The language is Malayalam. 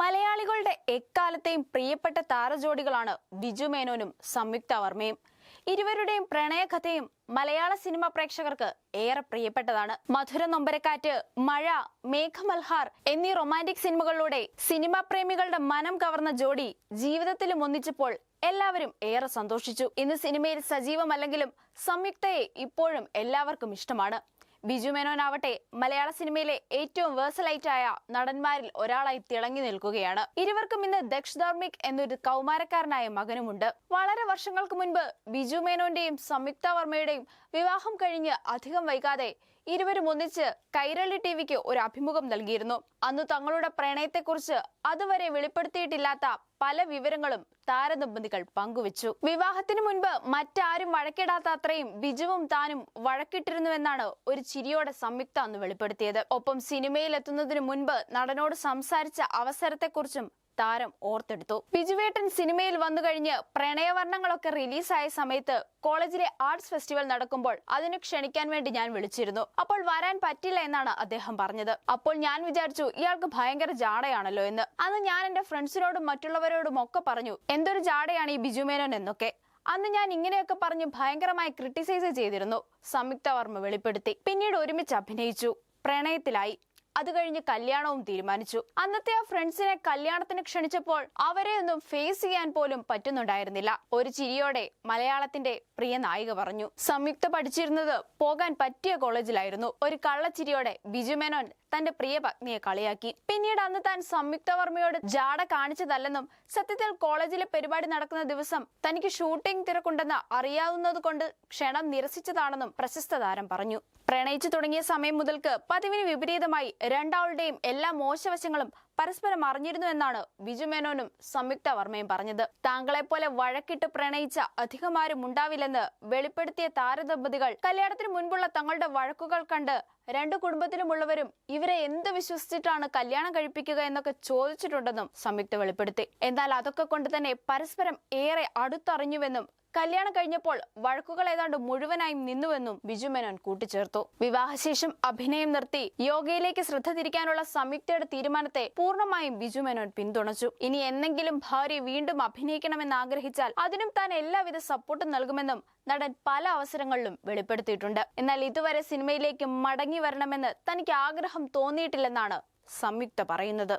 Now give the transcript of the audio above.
മലയാളികളുടെ എക്കാലത്തെയും പ്രിയപ്പെട്ട താരജോഡികളാണ് ബിജു മേനോനും സംയുക്ത വർമ്മയും. ഇരുവരുടെയും പ്രണയകഥയും മലയാള സിനിമ പ്രേക്ഷകർക്ക് ഏറെ പ്രിയപ്പെട്ടതാണ്. മധുര നൊമ്പരക്കാറ്റ് മഴ മേഘമൽഹാർ എന്നീ റൊമാന്റിക് സിനിമകളിലൂടെ സിനിമാ പ്രേമികളുടെ മനം കവർന്ന ജോഡി ജീവിതത്തിലും ഒന്നിച്ചപ്പോൾ എല്ലാവരും ഏറെ സന്തോഷിച്ചു. ഇന്ന് സിനിമയിൽ സജീവമല്ലെങ്കിലും സംയുക്തയെ ഇപ്പോഴും എല്ലാവർക്കും ഇഷ്ടമാണ്. ബിജു മേനോനാവട്ടെ മലയാള സിനിമയിലെ ഏറ്റവും വേഴ്സലൈറ്റായ നടന്മാരിൽ ഒരാളായി തിളങ്ങി നിൽക്കുകയാണ്. ഇരുവർക്കും ഇന്ന് ദക്ഷിധാർമിക് എന്നൊരു കൗമാരക്കാരനായ മകനുമുണ്ട്. വളരെ വർഷങ്ങൾക്ക് മുൻപ് ബിജു മേനോന്റെയും സംയുക്ത വർമ്മയുടെയും വിവാഹം കഴിഞ്ഞ് അധികം വൈകാതെ ഇരുവരും ഒന്നിച്ച് കൈരളി ടിവിക്ക് ഒരു അഭിമുഖം നൽകിയിരുന്നു. അന്ന് തങ്ങളുടെ പ്രണയത്തെക്കുറിച്ച് അതുവരെ വെളിപ്പെടുത്തിയിട്ടില്ലാത്ത പല വിവരങ്ങളും താരദമ്പതികൾ പങ്കുവച്ചു. വിവാഹത്തിന് മുൻപ് മറ്റാരും വഴക്കിടാത്ത അത്രയും ബിജുവും താനും വഴക്കിട്ടിരുന്നുവെന്നാണ് ഒരു ചിരിയോടെ സംയുക്ത അന്ന് വെളിപ്പെടുത്തിയത്. ഒപ്പം സിനിമയിൽ എത്തുന്നതിന് മുൻപ് നടനോട് സംസാരിച്ച അവസരത്തെക്കുറിച്ചും താരം ഓർത്തെടുത്തു. ബിജുവേട്ടൻ സിനിമയിൽ വന്നു കഴിഞ്ഞ് പ്രണയവർണങ്ങളൊക്കെ റിലീസായ സമയത്ത് കോളേജിലെ ആർട്സ് ഫെസ്റ്റിവൽ നടക്കുമ്പോൾ അതിന് ക്ഷണിക്കാൻ വേണ്ടി ഞാൻ വിളിച്ചിരുന്നു. അപ്പോൾ വരാൻ പറ്റില്ല എന്നാണ് അദ്ദേഹം പറഞ്ഞത്. അപ്പോൾ ഞാൻ വിചാരിച്ചു ഇയാൾക്ക് ഭയങ്കര ജാടയാണല്ലോ എന്ന്. അന്ന് ഞാൻ എന്റെ ഫ്രണ്ട്സിനോടും മറ്റുള്ളവരോടും ഒക്കെ പറഞ്ഞു എന്തൊരു ജാടയാണ് ഈ ബിജുമേനോൻ എന്നൊക്കെ. അന്ന് ഞാൻ ഇങ്ങനെയൊക്കെ പറഞ്ഞ് ഭയങ്കരമായി ക്രിട്ടിസൈസ് ചെയ്തിരുന്നു. സംയുക്ത വർമ്മ വെളിപ്പെടുത്തി. പിന്നീട് ഒരുമിച്ച് അഭിനയിച്ചു. പ്രണയത്തിലായി. അത് കഴിഞ്ഞ് കല്യാണവും തീരുമാനിച്ചു. അന്നത്തെ ആ ഫ്രണ്ട്സിനെ കല്യാണത്തിന് ക്ഷണിച്ചപ്പോൾ അവരെ ഒന്നും ഫേസ് ചെയ്യാൻ പോലും പറ്റുന്നുണ്ടായിരുന്നില്ല. ഒരു ചിരിയോടെ മലയാളത്തിന്റെ പ്രിയ നായിക പറഞ്ഞു സംയുക്ത പഠിച്ചിരുന്നത് പോകാൻ പറ്റിയ കോളേജിലായിരുന്നു. ഒരു കള്ളച്ചിരിയോടെ ബിജുമേനോൻ തന്റെ പ്രിയ പത്നിയെ കളിയാക്കി. പിന്നീട് അന്ന് താൻ സംയുക്ത വർമ്മയോട് ജാട കാണിച്ചതല്ലെന്നും സത്യത്തിൽ കോളേജിലെ പരിപാടി നടക്കുന്ന ദിവസം തനിക്ക് ഷൂട്ടിംഗ് തിരക്കുണ്ടെന്ന് അറിയാവുന്നത് കൊണ്ട് ക്ഷണം നിരസിച്ചതാണെന്നും പ്രശസ്ത താരം പറഞ്ഞു. പ്രണയിച്ചു തുടങ്ങിയ സമയം മുതൽക്ക് പതിവിന് വിപരീതമായി രണ്ടാളുടെയും എല്ലാ മോശവശങ്ങളും പരസ്പരം അറിഞ്ഞിരുന്നു എന്നാണ് ബിജു മേനോനും സംയുക്ത വർമ്മയും പറഞ്ഞത്. താങ്കളെപ്പോലെ വഴക്കിട്ട് പ്രണയിച്ച അധികമാരും ഉണ്ടാവില്ലെന്ന് വെളിപ്പെടുത്തിയ താരദമ്പതികൾ കല്യാണത്തിന് മുൻപുള്ള തങ്ങളുടെ വഴക്കുകൾ കണ്ട് രണ്ടു കുടുംബത്തിലുമുള്ളവരും ഇവരെ എന്ത് വിശ്വസിച്ചിട്ടാണ് കല്യാണം കഴിപ്പിക്കുക എന്നൊക്കെ ചോദിച്ചിട്ടുണ്ടെന്നും സംയുക്ത വെളിപ്പെടുത്തി. എന്നാൽ അതൊക്കെ കൊണ്ട് തന്നെ പരസ്പരം ഏറെ അടുത്തറിഞ്ഞുവെന്നും കല്യാണം കഴിഞ്ഞപ്പോൾ വഴക്കുകൾ ഏതാണ്ട് മുഴുവനായും നിന്നുവെന്നും ബിജു മേനോൻ കൂട്ടിച്ചേർത്തു. വിവാഹശേഷം അഭിനയം നിർത്തി യോഗയിലേക്ക് ശ്രദ്ധ തിരിക്കാനുള്ള സംയുക്തയുടെ തീരുമാനത്തെ പൂർണമായും ബിജു മേനോൻ പിന്തുണച്ചു. ഇനി എന്നെങ്കിലും ഭാര്യ വീണ്ടും അഭിനയിക്കണമെന്ന് ആഗ്രഹിച്ചാൽ അതിനും താൻ എല്ലാവിധ സപ്പോർട്ടും നൽകുമെന്നും നടൻ പല അവസരങ്ങളിലും വെളിപ്പെടുത്തിയിട്ടുണ്ട്. എന്നാൽ ഇതുവരെ സിനിമയിലേക്ക് മടങ്ങി വരണമെന്ന് തനിക്ക് ആഗ്രഹം തോന്നിയിട്ടില്ലെന്നാണ് സംയുക്ത പറയുന്നത്.